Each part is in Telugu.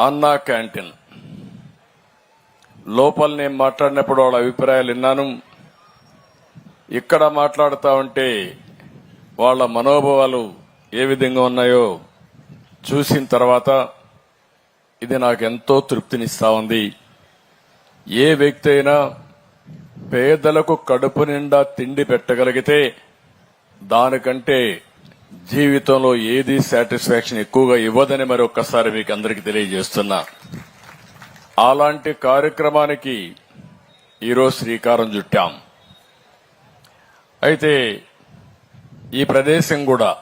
అన్నా క్యాంటీన్. లోపల నేను మాట్లాడినప్పుడు వాళ్ళ అభిప్రాయాలు విన్నాను. ఇక్కడ మాట్లాడుతూ ఉంటే వాళ్ళ మనోభావాలు ఏ విధంగా ఉన్నాయో చూసిన తర్వాత ఇది నాకు ఎంతో తృప్తినిస్తా ఉంది. ఏ వ్యక్తి అయినా పేదలకు కడుపు నిండా తిండి పెట్టగలిగితే దానికంటే జీవితంలో ఏది సాటిస్ఫాక్షన్ ఎక్కువగా ఇవ్వదని మరి ఒక్కసారి మీకు అందరికి తెలియజేస్తున్నా. అలాంటి కార్యక్రమానికి ఈరోజు శ్రీకారం చుట్టాం. అయితే ఈ ప్రదేశం కూడా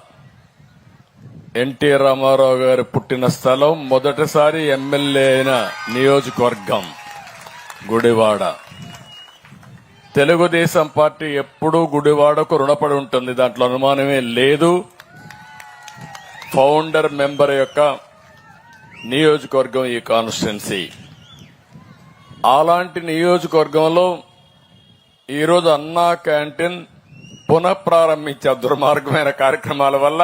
ఎన్టీ రామారావు గారు పుట్టిన స్థలం మొదటిసారి ఎమ్మెల్యే అయిన నియోజకవర్గం గుడివాడ. తెలుగుదేశం పార్టీ ఎప్పుడూ గుడివాడకు రుణపడి ఉంటుంది. దాంట్లో అనుమానమే లేదు. ఫౌండర్ మెంబర్ యొక్క నియోజకవర్గం ఈ కాన్స్టిట్యున్సీ. అలాంటి నియోజకవర్గంలో ఈరోజు అన్నా క్యాంటీన్ పునఃప్రారంభించే దుర్మార్గమైన కార్యక్రమాల వల్ల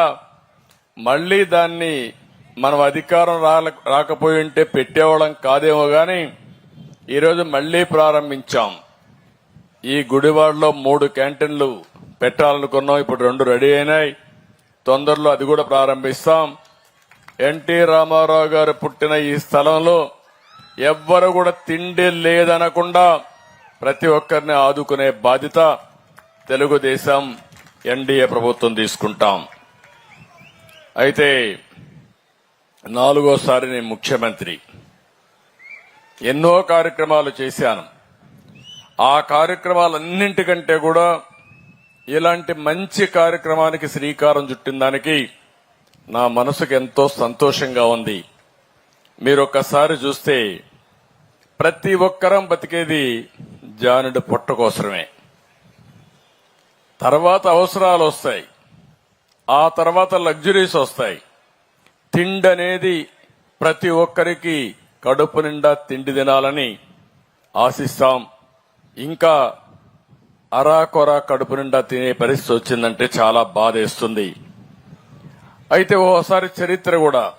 మళ్ళీ దాన్ని మనం అధికారం రాకపోయి ఉంటే పెట్టేవాళ్ళం కాదేమో గాని ఈరోజు మళ్ళీ ప్రారంభించాం. ఈ గుడివాడలో మూడు క్యాంటీన్లు పెట్టాలనుకున్నాం. ఇప్పుడు రెండు రెడీ అయినాయి. తొందరలో అది కూడా ప్రారంభిస్తాం. ఎన్టీ రామారావు గారు పుట్టిన ఈ స్థలంలో ఎవ్వరు కూడా తిండి లేదనకుండా ప్రతి ఒక్కరిని ఆదుకునే బాధ్యత తెలుగుదేశం ఎన్డీఏ ప్రభుత్వం తీసుకుంటాం. అయితే నాలుగోసారి నేను ముఖ్యమంత్రి. ఎన్నో కార్యక్రమాలు చేశాను. ఆ కార్యక్రమాలన్నింటికంటే కూడా ఇలాంటి మంచి కార్యక్రమానికి శ్రీకారం చుట్టిన దానికి నా మనసుకు ఎంతో సంతోషంగా ఉంది. మీరు ఒక్కసారి చూస్తే ప్రతి ఒక్కరం బతికేది జానుడి పొట్ట కోసమే తర్వాత అవసరాలు వస్తాయి. ఆ తర్వాత లగ్జరీస్ వస్తాయి. తిండి అనేది ప్రతి ఒక్కరికి కడుపు నిండా తిండి తినాలని ఆశిస్తాం. ఇంకా అరాకొర కడుపు నిండా తినే పరిస్థితి వచ్చిందంటే చాలా బాధేస్తుంది. అయితే ఓసారి చరిత్ర కూడా.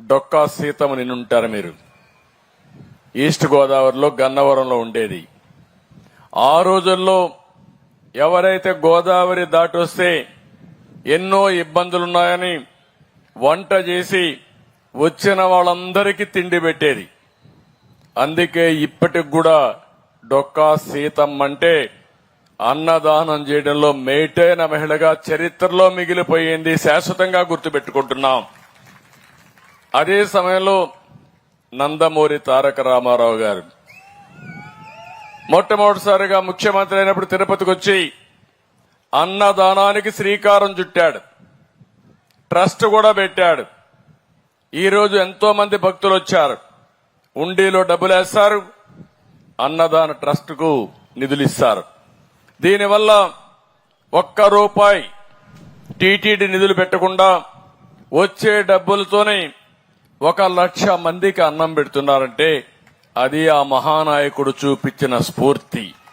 డొక్కా సీతమ్మ నిన్నుంటారు మీరు. ఈస్ట్ గోదావరిలో గన్నవరంలో ఉండేది. ఆ రోజుల్లో ఎవరైతే గోదావరి దాటి వస్తే ఎన్నో ఇబ్బందులున్నాయని వంట చేసి వచ్చిన వాళ్ళందరికీ తిండి పెట్టేది. అందుకే ఇప్పటికి కూడా డొక్కా సీతమ్మంటే అంటే అన్నదానం చేయడంలో మేటైన మహిళగా చరిత్రలో మిగిలిపోయింది శాశ్వతంగా గుర్తుపెట్టుకుంటున్నాం. అదే సమయంలో నందమూరి తారక రామారావు గారు మొట్టమొదటిసారిగా ముఖ్యమంత్రి అయినప్పుడు తిరుపతికి వచ్చి అన్నదానానికి శ్రీకారం చుట్టాడు. ట్రస్ట్ కూడా పెట్టాడు. ఈరోజు ఎంతో మంది భక్తులు వచ్చారు. ఉండీలో డబ్బులు వేస్తారు అన్నదాన ట్రస్ట్కు నిధులు ఇస్తారు దీనివల్ల ఒక్క రూపాయి టీటీడీ నిధులు పెట్టకుండా వచ్చే డబ్బులతోనే ఒక లక్ష మందికి అన్నం పెడుతున్నారంటే అది ఆ మహానాయకుడు చూపించిన స్ఫూర్తి.